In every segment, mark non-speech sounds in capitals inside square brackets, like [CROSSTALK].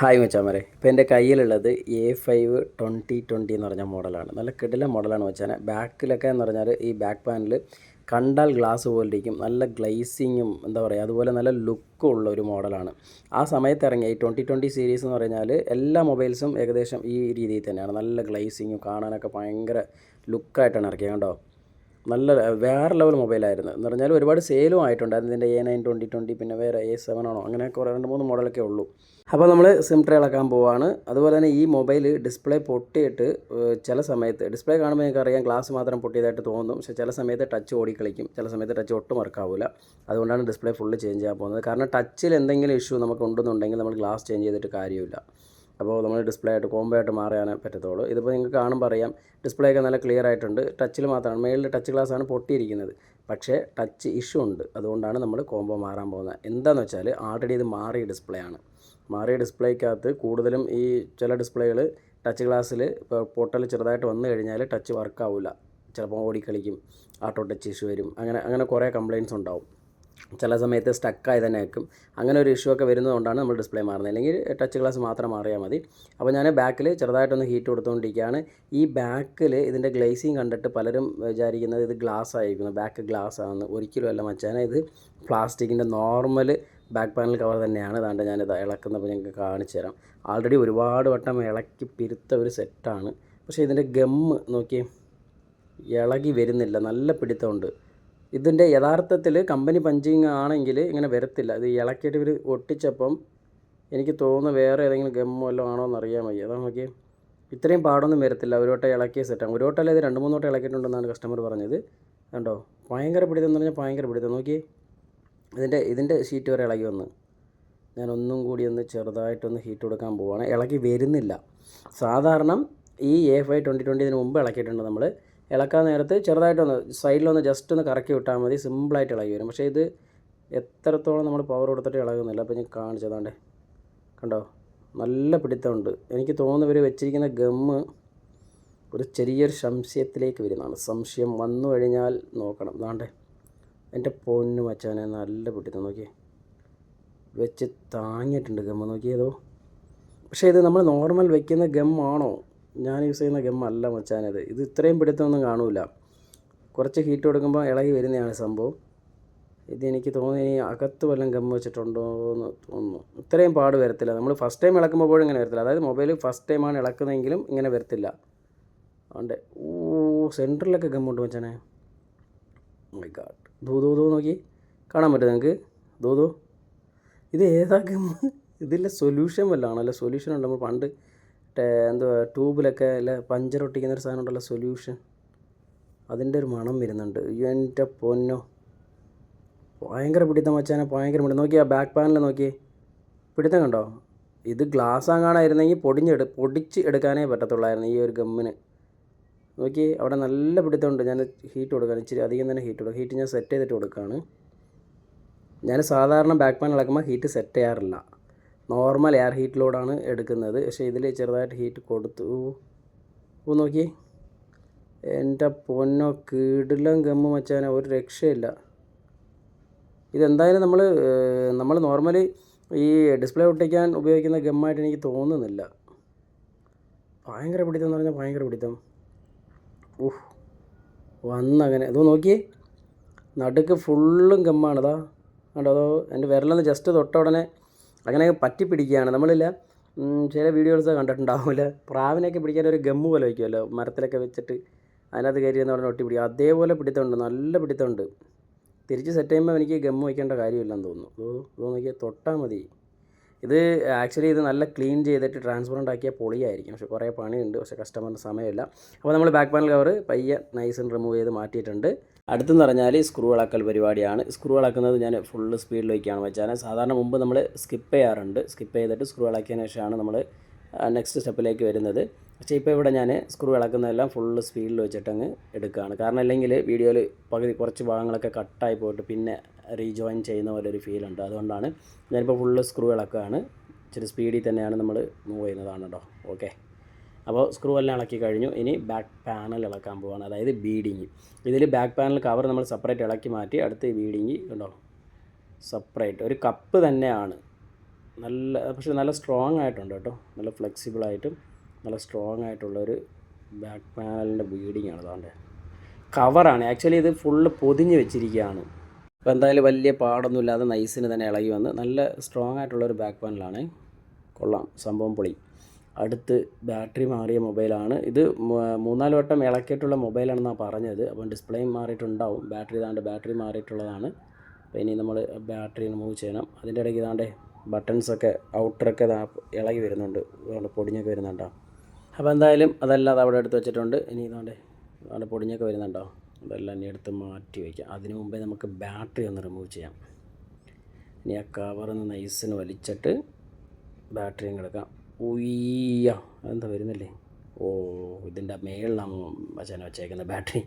Hi മച്ചാമരെ. ഇപ്പോൾ എന്റെ കയ്യിലുള്ളത് എ ഫൈവ് ട്വന്റി ട്വന്റി എന്ന് പറഞ്ഞ മോഡലാണ്. നല്ല കിടില മോഡലാണ് മച്ചാനെ. ബാക്കിലൊക്കെ എന്ന് പറഞ്ഞാൽ ഈ ബാക്ക് പാനൽ കണ്ടാൽ ഗ്ലാസ് പോലെ ഇരിക്കും. നല്ല ഗ്ലേസിങ്ങും എന്താ പറയുക അതുപോലെ നല്ല ലുക്കും ഉള്ള ഒരു മോഡലാണ്. ആ സമയത്ത് ഇറങ്ങിയ ഈ ട്വന്റി ട്വന്റി സീരീസ് എന്ന് പറഞ്ഞാൽ എല്ലാ മൊബൈൽസും ഏകദേശം ഈ രീതിയിൽ തന്നെയാണ്. നല്ല ഗ്ലേസിങ്ങും കാണാനൊക്കെ ഭയങ്കര ലുക്കായിട്ടാണ് ഇറക്കിയത്. കണ്ടോ? നല്ല വേറെ ലെവൽ മൊബൈലായിരുന്നു എന്ന് പറഞ്ഞാൽ ഒരുപാട് സെയിലും ആയിട്ടുണ്ടായിരുന്നു. ഇതിന്റെ എ നയൻ ട്വന്റി ട്വന്റി പിന്നെ വേറെ എ സെവൻ ആണോ? അങ്ങനെ കുറേ രണ്ട് മൂന്ന് മോഡലൊക്കെ ഉള്ളൂ. അപ്പോൾ നമ്മൾ സിം ട്രേ ഇളക്കാൻ പോവാണ്. അതുപോലെ തന്നെ ഈ മൊബൈൽ ഡിസ്പ്ലേ പൊട്ടിയിട്ട് ചില സമയത്ത് ഡിസ്പ്ലേ കാണുമ്പോൾ നിങ്ങൾക്ക് അറിയാം ഗ്ലാസ് മാത്രം പൊട്ടിയതായിട്ട് തോന്നും. പക്ഷേ ചില സമയത്ത് ടച്ച് ഓടിക്കളിക്കും. ചില സമയത്ത് ടച്ച് ഒട്ടും വർക്കാവില്ല അതുകൊണ്ടാണ് ഡിസ്പ്ലേ ഫുള്ള് ചേഞ്ച് ചെയ്യാൻ പോകുന്നത്. കാരണം ടച്ചിൽ എന്തെങ്കിലും ഇഷ്യൂ നമുക്ക് ഉണ്ടെന്നുണ്ടെങ്കിൽ നമ്മൾ ഗ്ലാസ് ചേഞ്ച് ചെയ്തിട്ട് കാര്യമില്ല. അപ്പോൾ നമ്മൾ ഡിസ്പ്ലേ ആയിട്ട് കോംബോ ആയിട്ട് മാറാനേ പറ്റത്തുള്ളൂ. ഇതിപ്പോൾ നിങ്ങൾക്ക് കാണുമ്പോൾ അറിയാം ഡിസ്പ്ലേ ഒക്കെ നല്ല ക്ലിയർ ആയിട്ടുണ്ട്. ടച്ചിൽ മാത്രമാണ് മേളിൽ ടച്ച് ഗ്ലാസ് ആണ് പൊട്ടിയിരിക്കുന്നത്. പക്ഷേ ടച്ച് ഇഷ്യൂ ഉണ്ട്. അതുകൊണ്ടാണ് നമ്മൾ കോംബോ മാറാൻ പോകുന്നത്. എന്താണെന്ന് വെച്ചാൽ ആൾറെഡി ഇത് മാറിയ ഡിസ്പ്ലേ ആണ്. മാറിയ ഡിസ്പ്ലേക്കകത്ത് കൂടുതലും ഈ ചില ഡിസ്പ്ലേകൾ ടച്ച് ഗ്ലാസ്സിൽ ഇപ്പോൾ പൊട്ടൽ ചെറുതായിട്ട് വന്നു കഴിഞ്ഞാൽ ടച്ച് വർക്കാവില്ല ചിലപ്പോൾ ഓടിക്കളിക്കും ആട്ടോ ടച്ച് ഇഷ്യൂ വരും. അങ്ങനെ അങ്ങനെ കുറേ കംപ്ലയിൻസ് ഉണ്ടാവും. ചില സമയത്ത് സ്റ്റക്കായി തന്നെ നിൽക്കും. അങ്ങനെ ഒരു ഇഷ്യൂ ഒക്കെ വരുന്നതുകൊണ്ടാണ് നമ്മൾ ഡിസ്പ്ലേ മാറുന്നത്. അല്ലെങ്കിൽ ടച്ച് ഗ്ലാസ് മാത്രം മാറിയാൽ മതി. അപ്പോൾ ഞാൻ ബാക്കിൽ ചെറുതായിട്ടൊന്ന് ഹീറ്റ് കൊടുത്തുകൊണ്ടിരിക്കുകയാണ്. ഈ ബാക്കിൽ ഇതിന്റെ ഗ്ലേസിങ് കണ്ടിട്ട് പലരും വിചാരിക്കുന്നത് ഇത് ഗ്ലാസ് ആയിരിക്കുന്നു. ബാക്ക് ഗ്ലാസ് ആണെന്ന്. ഒരിക്കലും അല്ല മച്ചാനെ. ഇത് പ്ലാസ്റ്റിക്കിന്റെ നോർമൽ ബാക്ക് പാനൽ കവർ തന്നെയാണ്. അതാണ്ട് ഞാനിത് ഇളക്കുന്നപ്പോൾ ഞങ്ങൾക്ക് കാണിച്ചു തരാം. ആൾറെഡി ഒരുപാട് വട്ടം ഇളക്കി പിരുത്ത ഒരു സെറ്റാണ് പക്ഷേ ഇതിന്റെ ഗമ്മ് നോക്കി ഇളകി വരുന്നില്ല. നല്ല പിടുത്തമുണ്ട്. ഇതിന്റെ യഥാർത്ഥത്തിൽ കമ്പനി പഞ്ചിങ് ആണെങ്കിൽ ഇങ്ങനെ വരത്തില്ല. ഇത് ഇളക്കിയിട്ട് ഇവർ ഒട്ടിച്ചപ്പം എനിക്ക് തോന്നുന്നു വേറെ ഏതെങ്കിലും ഗമ്മോ വല്ലതും ആണോ എന്ന് അറിയാൻ വയ്യ. അതാ നോക്കി ഇത്രയും പാടൊന്നും വരത്തില്ല. ഒരു വട്ടം ഇളക്കിയ സെറ്റാണ് ഒരു വട്ടം ഇത് രണ്ട് മൂന്ന് വട്ടം ഇളക്കിയിട്ടുണ്ടെന്നാണ് കസ്റ്റമർ പറഞ്ഞത്. കണ്ടോ? ഭയങ്കര പിടിത്തം എന്ന് പറഞ്ഞാൽ ഭയങ്കര പിടിത്തം. നോക്കി ഇതിന്റെ ഇതിന്റെ ഷീറ്റ് വരെ ഇളകി വന്ന്. ഞാൻ ഒന്നും കൂടി ഒന്ന് ചെറുതായിട്ടൊന്ന് ഹീറ്റ് കൊടുക്കാൻ പോവുകയാണ് ഇളക്കി വരുന്നില്ല. സാധാരണ ഈ എ ഫൈവ് ട്വന്റി ട്വന്റി ഇതിന് മുമ്പ് ഇളക്കിയിട്ടുണ്ട് നമ്മൾ ഇളക്കാൻ നേരത്ത് ചെറുതായിട്ടൊന്ന് സൈഡിലൊന്ന് ജസ്റ്റ് ഒന്ന് കറക്കി വിട്ടാൽ മതി. സിമ്പിളായിട്ട് ഇളകി വരും. പക്ഷേ ഇത് എത്രത്തോളം നമ്മൾ പവർ കൊടുത്തിട്ട് ഇളകുന്നില്ല. അപ്പോൾ ഞാൻ കാണിച്ചതാണ്ട് കണ്ടോ? നല്ല പിടുത്തമുണ്ട്. എനിക്ക് തോന്നുന്നു വെച്ചിരിക്കുന്ന ഗമ്മ് ഒരു ചെറിയൊരു സംശയത്തിലേക്ക് വരുന്നതാണ്. സംശയം വന്നു കഴിഞ്ഞാൽ നോക്കണം. അതാണ്ടേ എന്റെ പൊന്നു മച്ചാനെ നല്ല പിടുത്തം. നോക്കിയേ വെച്ച് താങ്ങിയിട്ടുണ്ട് ഗമ്മ നോക്കിയതോ പക്ഷേ ഇത് നമ്മൾ നോർമൽ വെക്കുന്ന ഗമ്മാണോ ഞാൻ യൂസ് ചെയ്യുന്ന ഗം അല്ല മച്ചാനത് ഇത് ഇത്രയും പിടുത്തമൊന്നും കാണൂല. കുറച്ച് ഹീറ്റ് കൊടുക്കുമ്പോൾ ഇളകി വരുന്നതാണ് സംഭവം. ഇതെനിക്ക് തോന്നി ഇനി അകത്ത് വല്ലതും ഗം വെച്ചിട്ടുണ്ടോ എന്ന് തോന്നുന്നു. ഇത്രയും പാട് വരത്തില്ല. നമ്മൾ ഫസ്റ്റ് ടൈം ഇളക്കുമ്പോൾ പോലും ഇങ്ങനെ വരത്തില്ല. അതായത് മൊബൈൽ ഫസ്റ്റ് ടൈമാണ് ഇളക്കുന്നതെങ്കിലും ഇങ്ങനെ വരത്തില്ല. അതുകൊണ്ട് ഓ സെന്ററിലൊക്കെ ഗമ്മുണ്ട് മച്ചാനെ. മൈ ഗാഡ് ദൂ ദൂ ദൂ നോക്കി. കാണാൻ പറ്റും നിങ്ങൾക്ക് ദൂ ദൂ. ഇത് ഏതാ ഗമ്മ് ഇതിന്റെ സൊല്യൂഷൻ വല്ലതാണല്ലോ സൊല്യൂഷൻ ഉണ്ട്. നമ്മൾ പണ്ട് എന്തുവാ ട്യൂബിലൊക്കെ അല്ല പഞ്ചർ ഒട്ടിക്കുന്ന ഒരു സാധനം ഉണ്ടല്ലോ സൊല്യൂഷൻ അതിന്റെ ഒരു മണം വരുന്നുണ്ട്. എന്റെ പൊന്നോ. ഭയങ്കര പിടിത്തം വച്ചാൽ ഭയങ്കര പിടി നോക്കി ആ ബാക്ക് പാനൽ നോക്കി പിടുത്തം കണ്ടോ? ഇത് ഗ്ലാസ് ആകാനായിരുന്നെങ്കിൽ പൊടിഞ്ഞെടു പൊടിച്ച് എടുക്കാനേ പറ്റത്തുള്ളായിരുന്നു ഈ ഒരു ഗമ്മിന്. നോക്കി അവിടെ നല്ല പിടുത്തമുണ്ട്. ഞാൻ ഹീറ്റ് കൊടുക്കാൻ ഇച്ചിരി അധികം തന്നെ ഹീറ്റ് കൊടുക്കും ഹീറ്റ് ഞാൻ സെറ്റ് ചെയ്തിട്ട് കൊടുക്കുകയാണ് ഞാൻ സാധാരണ ബാക്ക് പാൻ ഇളക്കുമ്പോൾ ഹീറ്റ് സെറ്റ് ചെയ്യാറില്ല. നോർമൽ എയർ ഹീറ്റിലോടാണ് എടുക്കുന്നത്. പക്ഷേ ഇതിൽ ചെറുതായിട്ട് ഹീറ്റ് കൊടുത്തു. ഓ നോക്കി എന്റെ പൊന്നോ കീടിലും ഗമ്മ് മച്ചാനെ ഒരു രക്ഷയില്ല. ഇതെന്തായാലും നമ്മൾ നമ്മൾ നോർമലി ഈ ഡിസ്പ്ലേ ഒട്ടിക്കാൻ ഉപയോഗിക്കുന്ന ഗമ്മായിട്ട് എനിക്ക് തോന്നുന്നില്ല. ഭയങ്കര പിടിത്തം എന്ന് പറഞ്ഞാൽ ഭയങ്കര പിടിത്തം. ഊഹ് വന്നങ്ങനെ. അതോ നോക്കിയേ. നടുക്ക് ഫുള്ളും ഗമ്മാണതാ. കണ്ടോ അതോ എന്റെ വിരലൊന്ന് ജസ്റ്റ് തൊട്ട ഉടനെ അങ്ങനെ പറ്റി പിടിക്കുകയാണ് നമ്മളില്ല ചില വീഡിയോസ് കണ്ടിട്ടുണ്ടാവില്ല പ്രാവിനെയൊക്കെ പിടിക്കാൻ ഒരു ഗമ്മ് പോലെ വയ്ക്കുമല്ലോ മരത്തിലൊക്കെ വെച്ചിട്ട് അതിനകത്ത് കയറി എന്ന് പറഞ്ഞാൽ ഒട്ടി പിടിക്കും അതേപോലെ പിടിത്തമുണ്ട്. നല്ല പിടിത്തമുണ്ട്. തിരിച്ച് സെറ്റ് ചെയ്യുമ്പോൾ എനിക്ക് ഗമ്മ് വയ്ക്കേണ്ട കാര്യമില്ലെന്ന് തോന്നുന്നു. അതോ നോക്കിയാൽ തൊട്ടാൽ മതി. ഇത് ആക്ച്വലി ഇത് നല്ല ക്ലീൻ ചെയ്തിട്ട് ട്രാൻസ്പെറന്റ് ആക്കിയാൽ പൊളിയായിരിക്കും. പക്ഷേ കുറേ പണിയുണ്ട്. പക്ഷേ കസ്റ്റമറിന് സമയമില്ല. അപ്പോൾ നമ്മൾ ബാക്ക് പാനൽ കവർ പയ്യെ നൈസ് റിമൂവ് ചെയ്ത് മാറ്റിയിട്ടുണ്ട്. അടുത്തെന്ന് പറഞ്ഞാൽ സ്ക്രൂ ഇളക്കൽ പരിപാടിയാണ്. സ്ക്രൂ ഇളക്കുന്നത് ഞാൻ ഫുൾ സ്പീഡിലേക്കാണ് വെച്ചാൽ സാധാരണ മുമ്പ് നമ്മൾ സ്കിപ്പ് ചെയ്യാറുണ്ട്. സ്കിപ്പ് ചെയ്തിട്ട് സ്ക്രൂ ഇളക്കിയതിന് ശേഷമാണ് നമ്മൾ നെക്സ്റ്റ് സ്റ്റെപ്പിലേക്ക് വരുന്നത്. പക്ഷേ ഇപ്പോൾ ഇവിടെ ഞാൻ സ്ക്രൂ ഇളക്കുന്നതെല്ലാം ഫുൾ സ്പീഡിൽ വെച്ചിട്ടങ്ങ് എടുക്കുകയാണ്. കാരണം അല്ലെങ്കിൽ വീഡിയോയിൽ പകുതി കുറച്ച് ഭാഗങ്ങളൊക്കെ കട്ടായി പോയിട്ട് പിന്നെ റീജോയിൻ ചെയ്യുന്ന പോലെ ഒരു ഫീൽ ഉണ്ട്. അതുകൊണ്ടാണ് ഞാനിപ്പോൾ ഫുള്ള് സ്ക്രൂ ഇളക്കുകയാണ് ഇച്ചിരി സ്പീഡിൽ തന്നെയാണ് നമ്മൾ മൂവ് ചെയ്യുന്നതാണ് കേട്ടോ ഓക്കെ അപ്പോൾ സ്ക്രൂ എല്ലാം ഇളക്കി കഴിഞ്ഞു. ഇനി ബാക്ക് പാനൽ ഇളക്കാൻ പോവാണ്. അതായത് ബീഡിങ് ഇതിൽ ബാക്ക് പാനൽ കവർ നമ്മൾ സെപ്പറേറ്റ് ഇളക്കി മാറ്റി അടുത്ത് ബീഡിങ് ഉണ്ടോ സെപ്പറേറ്റ് ഒരു കപ്പ് തന്നെയാണ്. നല്ല പക്ഷേ നല്ല സ്ട്രോങ് ആയിട്ടുണ്ട് കേട്ടോ. നല്ല ഫ്ലെക്സിബിളായിട്ടും നല്ല സ്ട്രോങ് ആയിട്ടുള്ളൊരു ബാക്ക് പാനലിന്റെ ബീഡിങ് ആണ് അതുകൊണ്ട് കവറാണ് ആക്ച്വലി ഇത് ഫുള്ള് പൊതിഞ്ഞ് വെച്ചിരിക്കുകയാണ്. അപ്പോൾ എന്തായാലും വലിയ പാടൊന്നുമില്ലാതെ നൈസിന് തന്നെ ഇളകി വന്ന് നല്ല സ്ട്രോങ് ആയിട്ടുള്ളൊരു ബാക്ക് പാനലാണ് കൊള്ളാം. സംഭവം പൊളി. അടുത്ത് ബാറ്ററി മാറിയ മൊബൈലാണ്. ഇത് മൂന്നാൽ വട്ടം ഇളക്കിയിട്ടുള്ള മൊബൈലാണെന്നാണ് പറഞ്ഞത്. അപ്പം ഡിസ്പ്ലേയും മാറിയിട്ടുണ്ടാവും. ബാറ്ററി ഇതാണ്ട് ബാറ്ററി മാറിയിട്ടുള്ളതാണ്. അപ്പോൾ ഇനി നമ്മൾ ബാറ്ററി റിമൂവ് ചെയ്യണം. അതിന്റെ ഇടയ്ക്ക് ഇതാണ്ട് ബട്ടൺസൊക്കെ ഔട്ടറൊക്കെ ഇളകി വരുന്നുണ്ട്. അതുകൊണ്ട് പൊടിഞ്ഞൊക്കെ വരുന്നുണ്ടോ? അപ്പോൾ എന്തായാലും അതെല്ലാം അവിടെ എടുത്ത് വെച്ചിട്ടുണ്ട്. ഇനി ഇതാണ്ട് അവിടെ പൊടിഞ്ഞൊക്കെ വരുന്നുണ്ടോ? അതെല്ലാം ഇനി എടുത്ത് മാറ്റി വയ്ക്കാം. അതിനു മുമ്പേ നമുക്ക് ബാറ്ററി ഒന്ന് റിമൂവ് ചെയ്യാം. ഇനി ആ കവറിന്ന് നൈസിന് വലിച്ചിട്ട് ബാറ്ററിയും കിടക്കാം ഉയ്യ എന്താ വരുന്നില്ലേ? ഓ ഇതിന്റെ മേളിലാണ് വച്ചാൽ വെച്ചേക്കുന്ന ബാറ്ററി.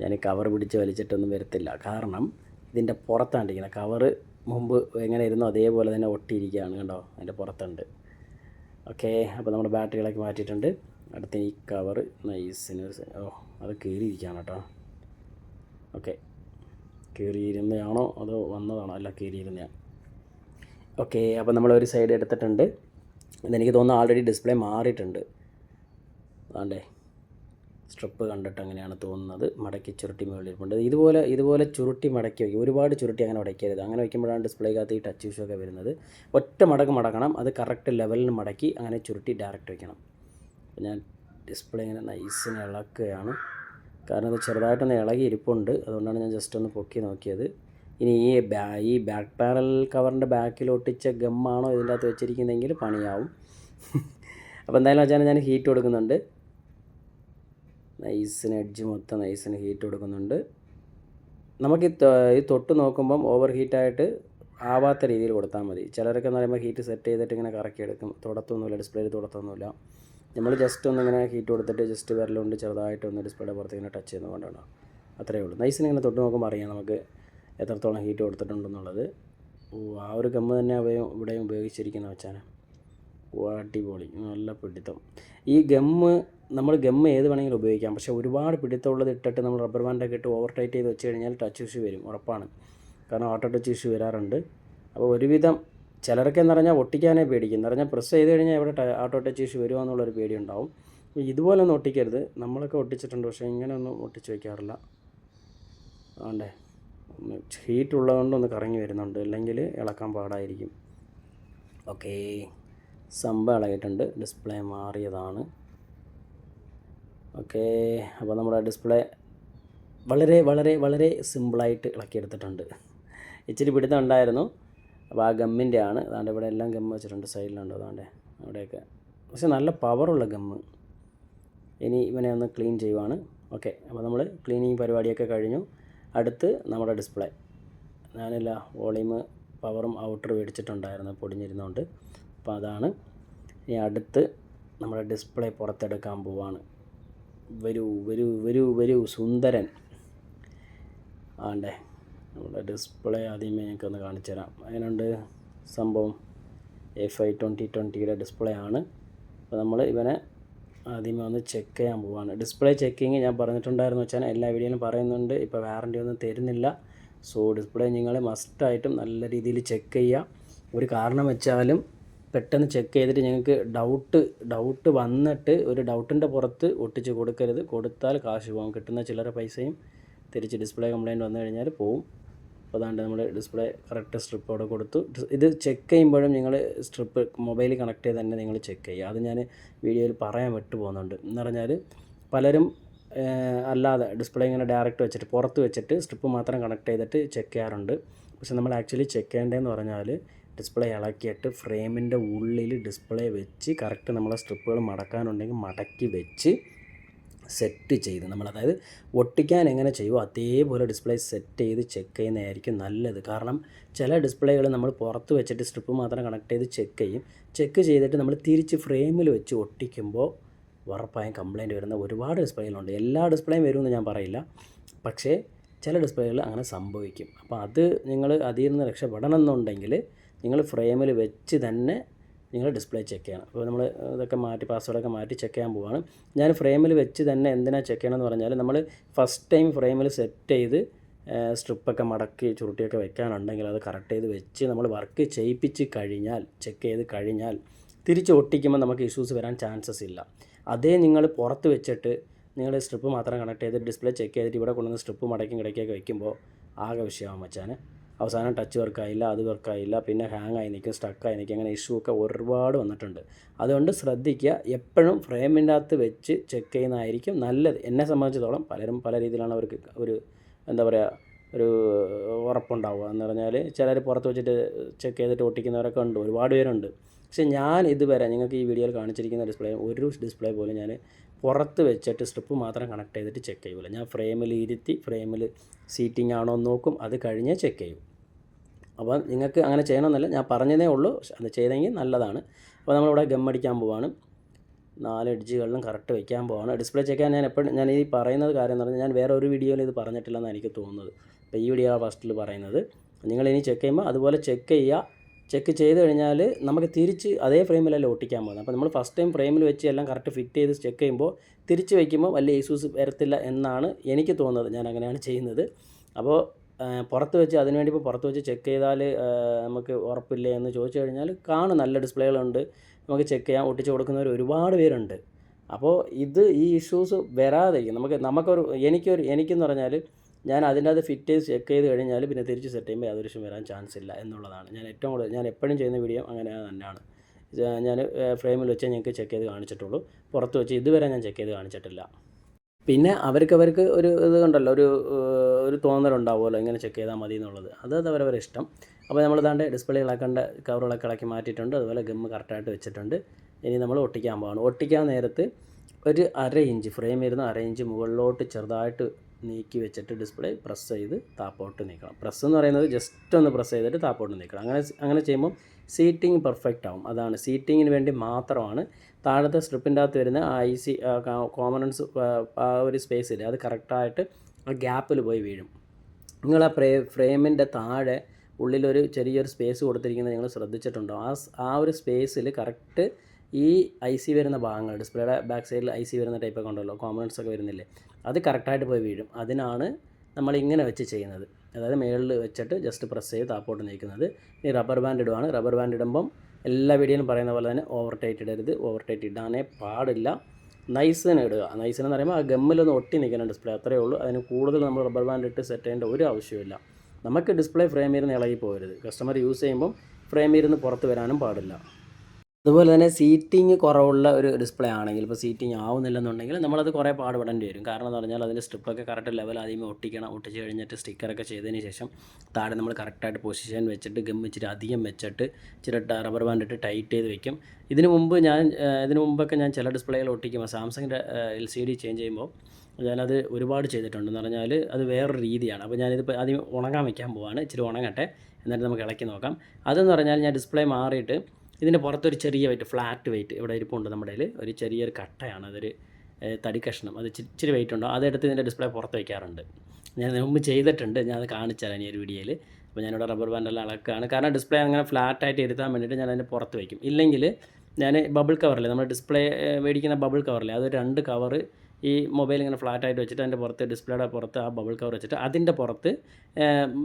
ഞാൻ കവർ പിടിച്ച് വലിച്ചിട്ടൊന്നും വരത്തില്ല. കാരണം ഇതിന്റെ പുറത്താണ്ടിരിക്കുന്നത് കവറ് മുമ്പ് എങ്ങനെ ഇരുന്നോ അതേപോലെ തന്നെ ഒട്ടിയിരിക്കുകയാണ് കണ്ടോ? അതിന്റെ പുറത്തുണ്ട്. ഓക്കെ അപ്പോൾ നമ്മുടെ ബാറ്ററികളൊക്കെ മാറ്റിയിട്ടുണ്ട്. അടുത്ത ഈ കവർ നൈസിന് ഓ അത് കീറിയിരിക്കുകയാണ് കേട്ടോ. ഓക്കെ കീറിയിരുന്നതാണോ അതോ വന്നതാണോ? അല്ല കീറിയിരുന്നതാണ് ഓക്കെ അപ്പോൾ നമ്മളൊരു സൈഡ് എടുത്തിട്ടുണ്ട്. ഇതെനിക്ക് തോന്നുന്നു ആൾറെഡി ഡിസ്പ്ലേ മാറിയിട്ടുണ്ട്. അതാണ്ടേ സ്ട്രിപ്പ് കണ്ടിട്ട് അങ്ങനെയാണ് തോന്നുന്നത്. മടക്കി ചുരുട്ടി മുകളിലിരിപ്പുണ്ട് ഇതുപോലെ ഇതുപോലെ ചുരുട്ടി മടക്കി വയ്ക്കും. ഒരുപാട് ചുരുട്ടി അങ്ങനെ ഉടയ്ക്കരുത് അങ്ങനെ വയ്ക്കുമ്പോഴാണ് ഡിസ്പ്ലേക്കകത്ത് ഈ ടച്ച് ഇഷ്യൂ ഒക്കെ വരുന്നത്. ഒറ്റ മടക്ക് മടക്കണം. അത് കറക്റ്റ് ലെവലിൽ മടക്കി അങ്ങനെ ചുരുട്ടി ഡയറക്റ്റ് വയ്ക്കണം. ഞാൻ ഡിസ്പ്ലേ ഇങ്ങനെ നൈസിന് ഇളക്കുകയാണ്. കാരണം അത് ചെറുതായിട്ടൊന്ന് ഇളകി ഇരിപ്പുണ്ട് അതുകൊണ്ടാണ് ഞാൻ ജസ്റ്റ് ഒന്ന് പൊക്കി നോക്കിയത്. ഇനി ഈ ബാ ഈ ബാക്ക് പാനൽ കവറിന്റെ ബാക്കിൽ ഒട്ടിച്ച ഗമ്മാണോ ഇതിന്റെ അകത്ത് വെച്ചിരിക്കുന്നതെങ്കിൽ പണിയാവും. [LAUGHS] അപ്പോൾ എന്തായാലും വെച്ചാൽ ഞാൻ ഹീറ്റ് കൊടുക്കുന്നുണ്ട്. നൈസിന് എഡ്ജ് മൊത്തം നൈസിന് ഹീറ്റ് കൊടുക്കുന്നുണ്ട്. നമുക്ക് ഈ തൊട്ട് നോക്കുമ്പം ഓവർ ഹീറ്റായിട്ട് ആവാത്ത രീതിയിൽ കൊടുത്താൽ മതി. ചിലരൊക്കെ എന്ന് പറയുമ്പോൾ ഹീറ്റ് സെറ്റ് ചെയ്തിട്ട് ഇങ്ങനെ കറക്കിയെടുക്കും തുടത്തൊന്നുമില്ല ഡിസ്പ്ലേയിൽ തുടത്തൊന്നുമില്ല. നമ്മൾ ജസ്റ്റ് ഒന്ന് ഇങ്ങനെ ഹീറ്റ് കൊടുത്തിട്ട് ജസ്റ്റ് വിരലുകൊണ്ട് ചെറുതായിട്ടൊന്ന് ഡിസ്പ്ലേയുടെ പുറത്ത് ഇങ്ങനെ ടച്ച് ചെയ്യുന്നതുകൊണ്ടാണ് അത്രയേ ഉള്ളൂ. നൈസിന് ഇങ്ങനെ തൊട്ട് നോക്കുമ്പോൾ അറിയാം നമുക്ക് എത്രത്തോളം ഹീറ്റ് കൊടുത്തിട്ടുണ്ടെന്നുള്ളത്. ആ ഒരു ഗമ്മ് തന്നെ അവയും ഇവിടെയും ഉപയോഗിച്ചിരിക്കുന്ന വെച്ചാണ് അടിപൊളി. നല്ല പിടിത്തം. ഈ ഗമ്മ് നമ്മൾ ഗമ്മ് ഏത് വേണമെങ്കിലും ഉപയോഗിക്കാം. പക്ഷേ ഒരുപാട് പിടുത്തമുള്ളത് ഇട്ടിട്ട് നമ്മൾ റബ്ബർ ബാൻഡൊക്കെ ഇട്ട് ഓവർ ടൈറ്റ് ചെയ്ത് വെച്ച് കഴിഞ്ഞാൽ ടച്ച് ഇഷ്യൂ വരും. ഉറപ്പാണ്. കാരണം ഓട്ടോ ടച്ച് ഇഷ്യൂ വരാറുണ്ട്. അപ്പോൾ ഒരുവിധം ചിലരൊക്കെ എന്ന് പറഞ്ഞാൽ ഒട്ടിക്കാനേ പേടിക്കും. എന്ന് പറഞ്ഞാൽ പ്രസ് ചെയ്ത് കഴിഞ്ഞാൽ ഇവിടെ ട- ഓട്ടോ ടച്ച് ഇഷ്യൂ വരുമോ എന്നുള്ളൊരു പേടി ഉണ്ടാവും അപ്പോൾ ഇതുപോലെ ഒന്നും ഒട്ടിക്കരുത്. നമ്മളൊക്കെ ഒട്ടിച്ചിട്ടുണ്ട്. പക്ഷേ ഇങ്ങനെ ഒന്നും ഒട്ടിച്ച് വയ്ക്കാറില്ല ഒന്ന് ഹീറ്റ് ഉള്ളതുകൊണ്ട് ഒന്ന് കറങ്ങി വരുന്നുണ്ട്. അല്ലെങ്കിൽ ഇളക്കാൻ പാടായിരിക്കും. ഓക്കേ സംഭവം ഇളകിയിട്ടുണ്ട്. ഡിസ്പ്ലേ മാറിയതാണ്. ഓക്കേ അപ്പോൾ നമ്മുടെ ഡിസ്പ്ലേ വളരെ വളരെ വളരെ സിമ്പിളായിട്ട് ഇളക്കിയെടുത്തിട്ടുണ്ട്. ഇച്ചിരി പിടുത്തം ഉണ്ടായിരുന്നു. അപ്പോൾ ആ ഗമ്മിന്റെ ആണ്. അതാണ്ട് ഇവിടെ എല്ലാം ഗമ്മ് വെച്ചിട്ടുണ്ട്. സൈഡിലുണ്ട്. അതാണ്ട് അവിടെയൊക്കെ. പക്ഷെ നല്ല പവറുള്ള ഗമ്മ് ഇനി ഇവനെ ഒന്ന് ക്ലീൻ ചെയ്യുവാണ്. ഓക്കെ അപ്പോൾ നമ്മൾ ക്ലീനിങ് പരിപാടിയൊക്കെ കഴിഞ്ഞു. അടുത്ത് നമ്മുടെ ഡിസ്പ്ലേ. ഞാനില്ല വോളിയം പവറും ഔട്ടർ മേടിച്ചിട്ടുണ്ടായിരുന്നു പൊടിഞ്ഞിരുന്നുകൊണ്ട് അപ്പോൾ അതാണ് ഇനി അടുത്ത് നമ്മുടെ ഡിസ്പ്ലേ പുറത്തെടുക്കാൻ പോവാണ്. വരൂ വരൂ വരൂ വരൂ സുന്ദരൻ. ആണ്ടേ നമ്മുടെ ഡിസ്പ്ലേ ആദ്യമേ ഞങ്ങൾക്ക് ഒന്ന് കാണിച്ചു തരാം അതിനുണ്ട് സംഭവം? എ ഫൈവ് ട്വന്റി ട്വന്റിയുടെ ഡിസ്പ്ലേ ആണ്. അപ്പോൾ നമ്മൾ ഇവനെ ആദ്യമേ ഒന്ന് ചെക്ക് ചെയ്യാൻ പോവാണ്. ഡിസ്പ്ലേ ചെക്കിങ് ഞാൻ പറഞ്ഞിട്ടുണ്ടായിരുന്നു വെച്ചാൽ എല്ലാ വീഡിയോയിലും പറയുന്നുണ്ട്. ഇപ്പോൾ വാറണ്ടി ഒന്നും തരുന്നില്ല. സോ ഡിസ്പ്ലേ നിങ്ങൾ മസ്റ്റായിട്ടും നല്ല രീതിയിൽ ചെക്ക് ചെയ്യുക ഒരു കാരണം വെച്ചാലും പെട്ടെന്ന് ചെക്ക് ചെയ്തിട്ട് ഞങ്ങൾക്ക് ഡൗട്ട് ഡൗട്ട് വന്നിട്ട് ഒരു ഡൗട്ടിന്റെ പുറത്ത് ഒട്ടിച്ച് കൊടുക്കരുത്. കൊടുത്താൽ കാശ് പോകും കിട്ടുന്ന ചില്ലറ പൈസയും തിരിച്ച് ഡിസ്പ്ലേ കംപ്ലയിന്റ് വന്നു കഴിഞ്ഞാൽ പോവും. അപ്പോൾ അതാണ്ട് നമ്മൾ ഡിസ്പ്ലേ കറക്റ്റ് സ്ട്രിപ്പ് അവിടെ കൊടുത്തു ഇത് ചെക്ക് ചെയ്യുമ്പോഴും നിങ്ങൾ സ്ട്രിപ്പ് മൊബൈലിൽ കണക്ട് ചെയ്ത് തന്നെ നിങ്ങൾ ചെക്ക് ചെയ്യുക. അത് ഞാൻ വീഡിയോയിൽ പറയാൻ വിട്ടു പോകുന്നുണ്ട്. എന്ന് പറഞ്ഞാൽ പലരും അല്ലാതെ ഡിസ്പ്ലേ ഇങ്ങനെ ഡയറക്റ്റ് വെച്ചിട്ട് പുറത്ത് വെച്ചിട്ട് സ്ട്രിപ്പ് മാത്രം കണക്ട് ചെയ്തിട്ട് ചെക്ക് ചെയ്യാറുണ്ട്. പക്ഷേ നമ്മൾ ആക്ച്വലി ചെക്ക് ചെയ്യേണ്ടതെന്ന് പറഞ്ഞാൽ ഡിസ്പ്ലേ ഇളക്കിയിട്ട് ഫ്രെയിമിന്റെ ഉള്ളിൽ ഡിസ്പ്ലേ വെച്ച് കറക്റ്റ് നമ്മളെ സ്ട്രിപ്പുകൾ മടക്കാനുണ്ടെങ്കിൽ മടക്കി വെച്ച് സെറ്റ് ചെയ്ത് നമ്മൾ അതായത് ഒട്ടിക്കാൻ എങ്ങനെ ചെയ്യുമോ അതേപോലെ ഡിസ്പ്ലേ സെറ്റ് ചെയ്ത് ചെക്ക് ചെയ്യുന്നതായിരിക്കും നല്ലത്. കാരണം ചില ഡിസ്പ്ലേകൾ നമ്മൾ പുറത്ത് വെച്ചിട്ട് സ്ട്രിപ്പ് മാത്രം കണക്ട് ചെയ്ത് ചെക്ക് ചെയ്യും. ചെക്ക് ചെയ്തിട്ട് നമ്മൾ തിരിച്ച് ഫ്രെയിമിൽ വെച്ച് ഒട്ടിക്കുമ്പോൾ ഉറപ്പായും കംപ്ലയിന്റ് വരുന്ന ഒരുപാട് ഡിസ്പ്ലേകളുണ്ട് എല്ലാ ഡിസ്പ്ലേയും വരുമെന്ന് ഞാൻ പറയില്ല. പക്ഷേ ചില ഡിസ്പ്ലേകൾ അങ്ങനെ സംഭവിക്കും. അപ്പോൾ അത് നിങ്ങൾ അതിൽ നിന്ന് രക്ഷപ്പെടണം എന്നുണ്ടെങ്കിൽ നിങ്ങൾ ഫ്രെയിമിൽ വെച്ച് തന്നെ നിങ്ങൾ ഡിസ്പ്ലേ ചെക്ക് ചെയ്യണം. അപ്പോൾ നമ്മൾ ഇതൊക്കെ മാറ്റി പാസ്വേഡൊക്കെ മാറ്റി ചെക്ക് ചെയ്യാൻ പോവാണ്. ഞാൻ ഫ്രെയിമിൽ വെച്ച് തന്നെ എന്തിനാണ് ചെക്ക് ചെയ്യണമെന്ന് പറഞ്ഞാൽ നമ്മൾ ഫസ്റ്റ് ടൈം ഫ്രെയിമിൽ സെറ്റ് ചെയ്ത് സ്ട്രിപ്പൊക്കെ മടക്കി ചുരുട്ടിയൊക്കെ വെക്കാനുണ്ടെങ്കിൽ അത് കറക്റ്റ് ചെയ്ത് വെച്ച് നമ്മൾ വർക്ക് ചെയ്യിപ്പിച്ച് കഴിഞ്ഞാൽ ചെക്ക് ചെയ്ത് കഴിഞ്ഞാൽ തിരിച്ച് ഒട്ടിക്കുമ്പോൾ നമുക്ക് ഇഷ്യൂസ് വരാൻ ചാൻസസ് ഇല്ല. അതേ നിങ്ങൾ പുറത്ത് വെച്ചിട്ട് നിങ്ങൾ സ്ട്രിപ്പ് മാത്രം കണക്ട് ചെയ്ത് ഡിസ്പ്ലേ ചെക്ക് ചെയ്തിട്ട് ഇവിടെ കൊണ്ടുവന്ന് സ്ട്രിപ്പ് മടക്കി കിടക്കിയൊക്കെ വെക്കുമ്പോൾ ആകെ വിഷയമാകും മച്ചാൻ അവസാനം ടച്ച് വർക്കായില്ല അത് വർക്കായില്ല പിന്നെ ഹാങ് ആയി നിൽക്കും സ്റ്റക്കായി നിൽക്കും അങ്ങനെ ഇഷ്യൂ ഒക്കെ ഒരുപാട് വന്നിട്ടുണ്ട്. അതുകൊണ്ട് ശ്രദ്ധിക്കുക എപ്പോഴും ഫ്രെയിമിന്റെ അകത്ത് വെച്ച് ചെക്ക് ചെയ്യുന്നതായിരിക്കും നല്ലത്. എന്നെ സംബന്ധിച്ചിടത്തോളം പലരും പല രീതിയിലാണ് അവർക്ക് ഒരു എന്താ പറയുക ഒരു ഉറപ്പുണ്ടാവുക. എന്ന് പറഞ്ഞാൽ ചിലർ പുറത്ത് വെച്ചിട്ട് ചെക്ക് ചെയ്തിട്ട് ഒട്ടിക്കുന്നവരൊക്കെ ഉണ്ട് ഒരുപാട് പേരുണ്ട്. പക്ഷേ ഞാൻ ഇതുവരെ നിങ്ങൾക്ക് ഈ വീഡിയോയിൽ കാണിച്ചിരിക്കുന്ന ഡിസ്പ്ലേ ഒരു ഡിസ്പ്ലേ പോലും ഞാൻ പുറത്ത് വെച്ചിട്ട് സ്ട്രിപ്പ് മാത്രം കണക്ട് ചെയ്തിട്ട് ചെക്ക് ചെയ്യൂല. ഞാൻ ഫ്രെയിമിൽ ഇരുത്തി ഫ്രെയിമിൽ സീറ്റിംഗ് ആണോ എന്ന് നോക്കും അത് കഴിഞ്ഞേ ചെക്ക് ചെയ്യും. അപ്പം നിങ്ങൾക്ക് അങ്ങനെ ചെയ്യണമെന്നല്ല ഞാൻ പറഞ്ഞതേ ഉള്ളൂ. അത് ചെയ്തെങ്കിൽ നല്ലതാണ്. അപ്പോൾ നമ്മളിവിടെ ഗം അടിക്കാൻ പോവാണ്. നാല് എഡ്ജുകളിലും കറക്റ്റ് വെക്കാൻ പോവാണ്. ഡിസ്പ്ലേ ചെയ്യാൻ ഞാൻ എപ്പോഴും ഞാൻ ഈ പറയുന്നത് കാര്യം എന്ന് പറഞ്ഞാൽ ഞാൻ വേറെ ഒരു വീഡിയോയിൽ ഇത് പറഞ്ഞിട്ടില്ലെന്ന് എനിക്ക് തോന്നുന്നത്. അപ്പോൾ ഈ വീഡിയോ ഫസ്റ്റിൽ പറയുന്നത്. നിങ്ങൾ ഇനി ചെക്ക് ചെയ്യുമ്പോൾ അതുപോലെ ചെക്ക് ചെയ്യുക. ചെക്ക് ചെയ്ത് കഴിഞ്ഞാൽ നമുക്ക് തിരിച്ച് അതേ ഫ്രെയിമിലല്ല ഒട്ടിക്കാൻ പോകുന്നത്. അപ്പോൾ നമ്മൾ ഫസ്റ്റ് ടൈം ഫ്രെയിമിൽ വെച്ച് എല്ലാം കറക്റ്റ് ഫിറ്റ് ചെയ്ത് ചെക്ക് ചെയ്യുമ്പോൾ തിരിച്ച് വയ്ക്കുമ്പോൾ വലിയ ഇഷ്യൂസ് വരത്തില്ല എന്നാണ് എനിക്ക് തോന്നുന്നത്. ഞാൻ അങ്ങനെയാണ് ചെയ്യുന്നത്. അപ്പോൾ പുറത്ത് വെച്ച് അതിനുവേണ്ടി ഇപ്പോൾ പുറത്ത് വെച്ച് ചെക്ക് ചെയ്താൽ നമുക്ക് ഉറപ്പില്ലേ എന്ന് ചോദിച്ചു കഴിഞ്ഞാൽ കാണും നല്ല ഡിസ്പ്ലേകളുണ്ട് നമുക്ക് ചെക്ക് ചെയ്യാൻ ഒട്ടിച്ച് കൊടുക്കുന്നവർ ഒരുപാട് പേരുണ്ട്. അപ്പോൾ ഇത് ഈ ഇഷ്യൂസ് വരാതിരിക്കും. നമുക്ക് നമുക്കൊരു എനിക്കൊരു എനിക്കെന്ന് പറഞ്ഞാൽ ഞാൻ അതിന്റെ അത് ഫിറ്റ് ചെയ്ത് ചെക്ക് ചെയ്ത് കഴിഞ്ഞാൽ പിന്നെ തിരിച്ച് സെറ്റ് ചെയ്യുമ്പോൾ യാതൊരു ഇഷ്യൂ വരാൻ ചാൻസ് ഇല്ല എന്നുള്ളതാണ്. ഞാൻ ഏറ്റവും കൂടുതൽ ഞാൻ എപ്പോഴും ചെയ്യുന്ന വീഡിയോ അങ്ങനെ തന്നെയാണ്. ഞാൻ ഫ്രെയിമിൽ വെച്ച് ഞങ്ങൾക്ക് ചെക്ക് ചെയ്ത് കാണിച്ചിട്ടുള്ളൂ. പുറത്ത് വെച്ച് ഇതുവരെ ഞാൻ ചെക്ക് ചെയ്ത് കാണിച്ചിട്ടില്ല. പിന്നെ അവർക്ക് അവർക്ക് ഒരു ഇത് കണ്ടല്ലോ ഒരു ഒരു തോന്നലുണ്ടാവുമല്ലോ ഇങ്ങനെ ചെക്ക് ചെയ്താൽ മതി എന്നുള്ളത്. അത് അത് ഇഷ്ടം. അപ്പോൾ നമ്മൾ ഇതാണ്ട് ഡിസ്പ്ലേ ഇളക്കേണ്ട കവറുകളൊക്കെ ഇളക്കി മാറ്റിയിട്ടുണ്ട്. അതുപോലെ ഗമ്മ് കറക്റ്റായിട്ട് വെച്ചിട്ടുണ്ട്. ഇനി നമ്മൾ ഒട്ടിക്കാൻ പോകണം ഒട്ടിക്കാൻ നേരത്ത് ഒരു അര ഇഞ്ച് ഫ്രെയിം വരുന്ന അര ഇഞ്ച് മുകളിലോട്ട് ചെറുതായിട്ട് നീക്കി വെച്ചിട്ട് ഡിസ്പ്ലേ പ്രസ് ചെയ്ത് താപ്പോട്ട് നീക്കണം. പ്രസ് എന്ന് പറയുന്നത് ജസ്റ്റ് ഒന്ന് പ്രസ് ചെയ്തിട്ട് താപ്പോട്ട് നീക്കണം. അങ്ങനെ അങ്ങനെ ചെയ്യുമ്പോൾ സീറ്റിംഗ് പെർഫെക്റ്റ് ആവും. അതാണ്. സീറ്റിങ്ങിന് വേണ്ടി മാത്രമാണ് താഴത്തെ സ്ട്രിപ്പിന്റെ അകത്ത് വരുന്ന ആ ഐ സി കോമണൻസ് ആ ഒരു സ്പേസിൽ അത് കറക്റ്റായിട്ട് ആ ഗ്യാപ്പിൽ പോയി വീഴും. നിങ്ങൾ ആ ഫ്രേ ഫ്രെയിമിന്റെ താഴെ ഉള്ളിലൊരു ചെറിയൊരു സ്പേസ് കൊടുത്തിരിക്കുന്നത് നിങ്ങൾ ശ്രദ്ധിച്ചിട്ടുണ്ടോ? ആ ആ ഒരു സ്പേസിൽ കറക്റ്റ് ഈ ഐ സി വരുന്ന ഭാഗങ്ങൾ ഡിസ്പ്ലേയുടെ ബാക്ക് സൈഡിൽ ഐ സി വരുന്ന ടൈപ്പൊക്കെ ഉണ്ടല്ലോ കോമണൻസ് ഒക്കെ വരുന്നില്ലേ? അത് കറക്റ്റായിട്ട് പോയി വീഴും. അതിനാണ് നമ്മൾ ഇങ്ങനെ വെച്ച് ചെയ്യുന്നത്. അതായത് മേളിൽ വെച്ചിട്ട് ജസ്റ്റ് പ്രസ് ചെയ്ത് താപ്പോട്ട് നീക്കുന്നത്. ഇനി റബ്ബർ ബാൻഡ് ഇടുവാണ്. റബ്ബർ ബാൻഡ് ഇടുമ്പം എല്ലാ വീഡിയോയിലും പറയുന്ന പോലെ തന്നെ ഓവർ ടൈറ്റ് ഇടരുത്. ഓവർ ടൈറ്റ് ഇടാനേ പാടില്ല. നൈസിന് ഇടുക. നൈസിന് എന്ന് പറയുമ്പോൾ ആ ഗമ്മിലൊന്ന് ഒട്ടി നിൽക്കണം ഡിസ്പ്ലേ അത്രയേ ഉള്ളൂ. അതിന് കൂടുതൽ നമ്മൾ റബ്ബർ ബാൻഡ് ഇട്ട് സെറ്റ് ചെയ്യേണ്ട ഒരു ആവശ്യമില്ല നമുക്ക് ഡിസ്പ്ലേ ഫ്രെയിമിൽ നിന്ന് ഇളകി പോകരുത്. കസ്റ്റമർ യൂസ് ചെയ്യുമ്പം ഫ്രെയിമിൽ നിന്ന് പുറത്ത് വരാനും പാടില്ല. അതുപോലെ തന്നെ സീറ്റിംഗ് കുറവുള്ള ഒരു ഡിസ്പ്ലേ ആണെങ്കിൽ ഇപ്പോൾ സീറ്റിംഗ് ആവുന്നില്ലെന്നുണ്ടെങ്കിൽ നമ്മളത് കുറേ പാടുപെടേണ്ടി വരും. കാരണം എന്ന് പറഞ്ഞാൽ അതിന്റെ സ്ട്രിപ്പൊക്കെ കറക്റ്റ് ലെവൽ ആദ്യമേ ഒട്ടിക്കണം ഒട്ടിച്ച് കഴിഞ്ഞിട്ട് സ്റ്റിക്കറൊക്കെ ചെയ്തതിന് ശേഷം താഴെ നമ്മൾ കറക്റ്റായിട്ട് പൊസിഷൻ വെച്ചിട്ട് ഗം വെച്ചിട്ട് അധികം വെച്ചിട്ട് ഇച്ചിരി റബ്ബർ ബാൻഡ് ഇട്ട് ടൈറ്റ് ചെയ്ത് വെക്കും. ഇതിന് മുമ്പ് ഞാൻ ഇതിന് മുമ്പൊക്കെ ഞാൻ ചില ഡിസ്പ്ലേകൾ ഒട്ടിക്കുമ്പോൾ സാംസങ്ങിന്റെ എൽ സി ഡി ചേഞ്ച് ചെയ്യുമ്പോൾ ഞാനത് ഒരുപാട് ചെയ്തിട്ടുണ്ട്. എന്ന് പറഞ്ഞാൽ അത് വേറൊരു രീതിയാണ്. അപ്പോൾ ഞാനിതിപ്പോൾ ആദ്യം ഉണങ്ങാൻ വെക്കാൻ പോവാണ്. ഇച്ചിരി ഉണങ്ങട്ടെ. എന്നിട്ട് നമുക്ക് ഇളക്കി നോക്കാം. അതെന്ന് പറഞ്ഞാൽ ഞാൻ ഡിസ്പ്ലേ മാറിയിട്ട് ഇതിന്റെ പുറത്തൊരു ചെറിയ വെയിറ്റ് ഫ്ലാറ്റ് വെയിറ്റ് ഇവിടെ ഇരിപ്പുണ്ട് നമ്മുടെ കയ്യിൽ ഒരു ചെറിയൊരു കട്ടയാണ്. അതൊരു തടി കഷ്ണം. അത് ഇച്ചിരി വെയിറ്റ് ഉണ്ടോ. അതെടുത്ത് ഇതിന്റെ ഡിസ്പ്ലേ പുറത്ത് വയ്ക്കാറുണ്ട് ഞാൻ മുമ്പ് ചെയ്തിട്ടുണ്ട്. ഞാൻ അത് കാണിച്ചുതരാം ഈ ഒരു വീഡിയോയിൽ അപ്പോൾ ഞാനിവിടെ റബ്ബർ ബാൻഡെല്ലാം അളക്കുകയാണ്. കാരണം ഡിസ്പ്ലേ അങ്ങനെ ഫ്ലാറ്റായിട്ട് ഇരുത്താൻ വേണ്ടിയിട്ട് ഞാൻ അതിന്റെ പുറത്ത് വയ്ക്കും ഇല്ലെങ്കിൽ ഞാൻ ബബിൾ കവറിൽ നമ്മൾ ഡിസ്പ്ലേ മേടിക്കുന്ന ബബിൾ കവറിൽ അത് രണ്ട് കവറ് ഈ മൊബൈൽ ഇങ്ങനെ ഫ്ലാറ്റായിട്ട് വെച്ചിട്ട് അതിന്റെ പുറത്ത് ഡിസ്പ്ലേയുടെ പുറത്ത് ആ ബബിൾ കവർ വെച്ചിട്ട് അതിന്റെ പുറത്ത്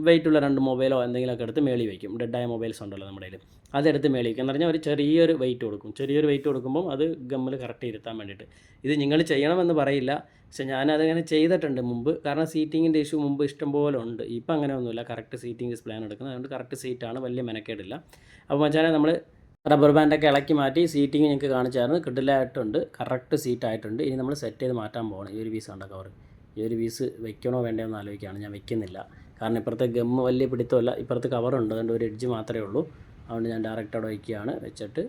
വെയിറ്റുള്ള രണ്ട് മൊബൈലോ എന്തെങ്കിലുമൊക്കെ എടുത്ത് മേളി വയ്ക്കും ഡെഡായ മൊബൈൽസ് ഉണ്ടല്ലോ നമ്മുടെ കയ്യിൽ അതെടുത്ത് മേളി വയ്ക്കും എന്ന് പറഞ്ഞാൽ ഒരു ചെറിയൊരു വെയിറ്റ് കൊടുക്കും. ചെറിയൊരു വെയിറ്റ് കൊടുക്കുമ്പോൾ അത് ഗമ്മിൽ കറക്റ്റ് ഇരുത്താൻ വേണ്ടിയിട്ട്. ഇത് നിങ്ങൾ ചെയ്യണമെന്ന് പറയില്ല. പക്ഷെ ഞാനതങ്ങനെ ചെയ്തിട്ടുണ്ട് മുമ്പ്. കാരണം സീറ്റിങ്ങിന്റെ ഇഷ്യൂ മുമ്പ് ഇഷ്ടംപോലെ ഉണ്ട്. ഇപ്പം അങ്ങനെയൊന്നുമില്ല. കറക്റ്റ് സീറ്റിംഗ് ആണ് എടുക്കുന്നത്. അതുകൊണ്ട് കറക്റ്റ് സീറ്റാണ് വലിയ മെനക്കേടില്ല. അപ്പോൾ മച്ചാനെ നമ്മൾ റബ്ബർ ബാൻഡൊക്കെ ഇളക്കി മാറ്റി സീറ്റിംഗ് ഞങ്ങൾക്ക് കാണിച്ചായിരുന്നു. കിഡിലായിട്ടുണ്ട് കറക്റ്റ് സീറ്റായിട്ടുണ്ട് ഇനി നമ്മൾ സെറ്റ് ചെയ്ത് മാറ്റാൻ പോകണം ഈ ഒരു പീസ് കണ്ട കവർ ഈ ഒരു പീസ് വെക്കണോ വേണ്ടയോ എന്ന് ആലോചിക്കുകയാണ്. ഞാൻ വെക്കുന്നില്ല. കാരണം ഇപ്പുറത്തെ ഗമ്മ് വലിയ പിടുത്തമല്ല. ഇപ്പുറത്ത് കവറുണ്ട് അതുകൊണ്ട് ഒരു എഡ്ജ് മാത്രമേ ഉള്ളൂ. അതുകൊണ്ട് ഞാൻ ഡയറക്റ്റ് അവിടെ വയ്ക്കുകയാണ് വെച്ചിട്ട്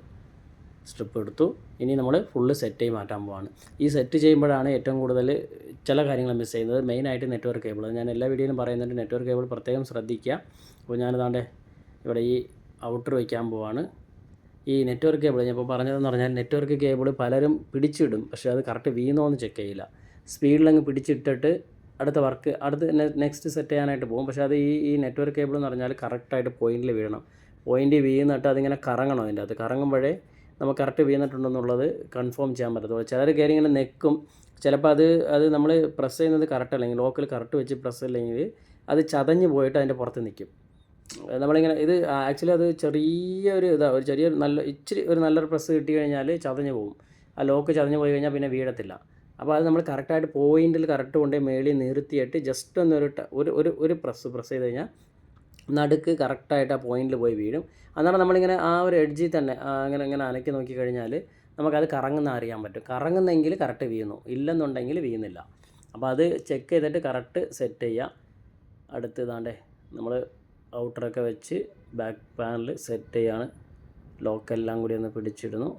സ്ട്രിപ്പ് എടുത്തു. ഇനി നമ്മൾ ഫുള്ള് സെറ്റ് ചെയ്ത് മാറ്റാൻ പോവാണ്. ഈ സെറ്റ് ചെയ്യുമ്പോഴാണ് ഏറ്റവും കൂടുതൽ ചില കാര്യങ്ങൾ മിസ് ചെയ്യുന്നത്. മെയിനായിട്ട് നെറ്റ്വർക്ക് കേബിൾ ഞാൻ എല്ലാ വീഡിയോയിലും പറയുന്നുണ്ട് നെറ്റ്വർക്ക് കേബിൾ പ്രത്യേകം ശ്രദ്ധിക്കുക. അപ്പോൾ ഞാനിതാണ്ട് ഇവിടെ ഈ ഔട്ടർ വയ്ക്കാൻ പോവാണ്. ഈ നെറ്റ്വർക്ക് കേബിൾ ഞാൻ ഇപ്പോൾ പറഞ്ഞതെന്ന് പറഞ്ഞാൽ നെറ്റ്വർക്ക് കേബിൾ പലരും പിടിച്ചിടും. പക്ഷേ അത് കറക്റ്റ് വീണോ എന്ന് ചെക്ക് ചെയ്യില്ല. സ്പീഡിലങ്ങ് പിടിച്ചിട്ടിട്ട് അടുത്ത വർക്ക് അടുത്ത് നെക്സ്റ്റ് സെറ്റ് ചെയ്യാനായിട്ട് പോകും. പക്ഷേ അത് ഈ ഈ നെറ്റ്വർക്ക് കേബിൾ എന്ന് പറഞ്ഞാൽ കറക്റ്റായിട്ട് പോയിന്റിൽ വീഴണം. പോയിന്റ് വീണിട്ട് അതിങ്ങനെ കറങ്ങണം അതിന്റെ അത് കറങ്ങുമ്പോഴേ നമുക്ക് കറക്റ്റ് വീണിട്ടുണ്ടെന്നുള്ളത് കൺഫേം ചെയ്യാൻ പറ്റത്തുള്ളൂ. ചിലർ കയറി ഇങ്ങനെ നെക്കും. ചിലപ്പോൾ അത് അത് നമ്മൾ പ്രസ് ചെയ്യുന്നത് കറക്റ്റ് അല്ലെങ്കിൽ ലോക്കൽ കറക്റ്റ് വെച്ച് പ്രസ് അല്ലെങ്കിൽ അത് ചതഞ്ഞ് പോയിട്ട് അതിന്റെ പുറത്ത് നിൽക്കും നമ്മളിങ്ങനെ ഇത് ആക്ച്വലി അത് ചെറിയ ഒരു ഇതാ ഒരു ചെറിയ നല്ല ഇച്ചിരി ഒരു നല്ലൊരു പ്രസ് കിട്ടി കഴിഞ്ഞാൽ ചതഞ്ഞ് പോകും. ആ ലോക്ക് ചതഞ്ഞ് പോയി കഴിഞ്ഞാൽ പിന്നെ വീഴത്തില്ല. അപ്പോൾ അത് നമ്മൾ കറക്റ്റായിട്ട് പോയിന്റിൽ കറക്റ്റ് കൊണ്ടേ മേളിൽ നിർത്തിയിട്ട് ജസ്റ്റ് ഒന്നൊരു ഒരു ഒരു ഒരു പ്രസ് പ്രസ് ചെയ്ത് കഴിഞ്ഞാൽ നടുക്ക് കറക്റ്റായിട്ട് ആ പോയിന്റിൽ പോയി വീഴും. അന്നേരം നമ്മളിങ്ങനെ ആ ഒരു എഡ്ജിൽ തന്നെ അങ്ങനെ ഇങ്ങനെ അനക്കി നോക്കി കഴിഞ്ഞാൽ നമുക്കത് കറങ്ങുന്ന അറിയാൻ പറ്റും. കറങ്ങുന്നെങ്കിൽ കറക്റ്റ് വീഴുന്നു ഇല്ലെന്നുണ്ടെങ്കിൽ വീഴുന്നില്ല അപ്പോൾ അത് ചെക്ക് ചെയ്തിട്ട് കറക്റ്റ് സെറ്റ് ചെയ്യുക അടുത്ത് ഇതാണ്ടേ നമ്മൾ ഔട്ടറൊക്കെ വെച്ച് ബാക്ക് പാനൽ സെറ്റ് ചെയ്യാണ് ലോക്കെല്ലാം കൂടി ഒന്ന് പിടിച്ചിടുന്നു.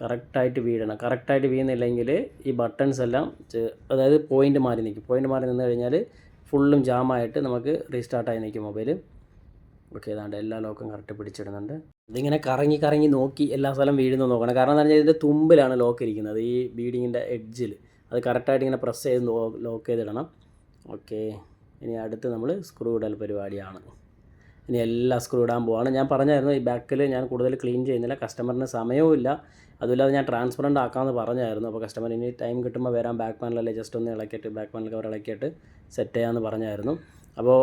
കറക്റ്റായിട്ട് വീഴണം. കറക്റ്റായിട്ട് വീഴുന്നില്ലെങ്കിൽ ഈ ബട്ടൺസ് എല്ലാം അതായത് പോയിന്റ് മാറി നിൽക്കും. പോയിന്റ് മാറി നിന്ന് കഴിഞ്ഞാൽ ഫുള്ളും ജാമായിട്ട് നമുക്ക് റീസ്റ്റാർട്ടായി നിൽക്കും മൊബൈൽ ഓക്കെ ഏതാണ്ട് എല്ലാ ലോക്കും കറക്റ്റ് പിടിച്ചിടുന്നുണ്ട്. ഇതിങ്ങനെ കറങ്ങി കറങ്ങി നോക്കി എല്ലാ സ്ഥലം വീഴുന്നു നോക്കണം. കാരണം എന്താ പറഞ്ഞാൽ ഇതിന്റെ തുമ്പിലാണ് ലോക്ക് ഇരിക്കുന്നത്. ഈ ബീഡിങ്ങിന്റെ എഡ്ജിൽ അത് കറക്റ്റായിട്ട് ഇങ്ങനെ പ്രസ് ചെയ്ത് ലോക്ക് ചെയ്തിടണം. ഓക്കെ. ഇനി അടുത്ത് നമ്മൾ സ്ക്രൂ ഇടൽ പരിപാടിയാണ്. ഇനി എല്ലാ സ്ക്രൂ ഇടാൻ പോവാണ്. ഞാൻ പറഞ്ഞായിരുന്നു ഈ ബാക്കിൽ ഞാൻ കൂടുതൽ ക്ലീൻ ചെയ്യുന്നില്ല. കസ്റ്റമറിന് സമയവും ഇല്ല. അതുമില്ലാതെ ഞാൻ ട്രാൻസ്പെറന്റ് ആക്കാമെന്ന് പറഞ്ഞായിരുന്നു. അപ്പോൾ കസ്റ്റമർ ഇനി ടൈം കിട്ടുമ്പോൾ വരാം. ബാക്ക് പാനലല്ലേ ജസ്റ്റ് ഒന്ന് ഇളക്കിയിട്ട് ബാക്ക് പാനൽ കവർ ഇളക്കിയിട്ട് സെറ്റ് ചെയ്യാമെന്ന് പറഞ്ഞായിരുന്നു. അപ്പോൾ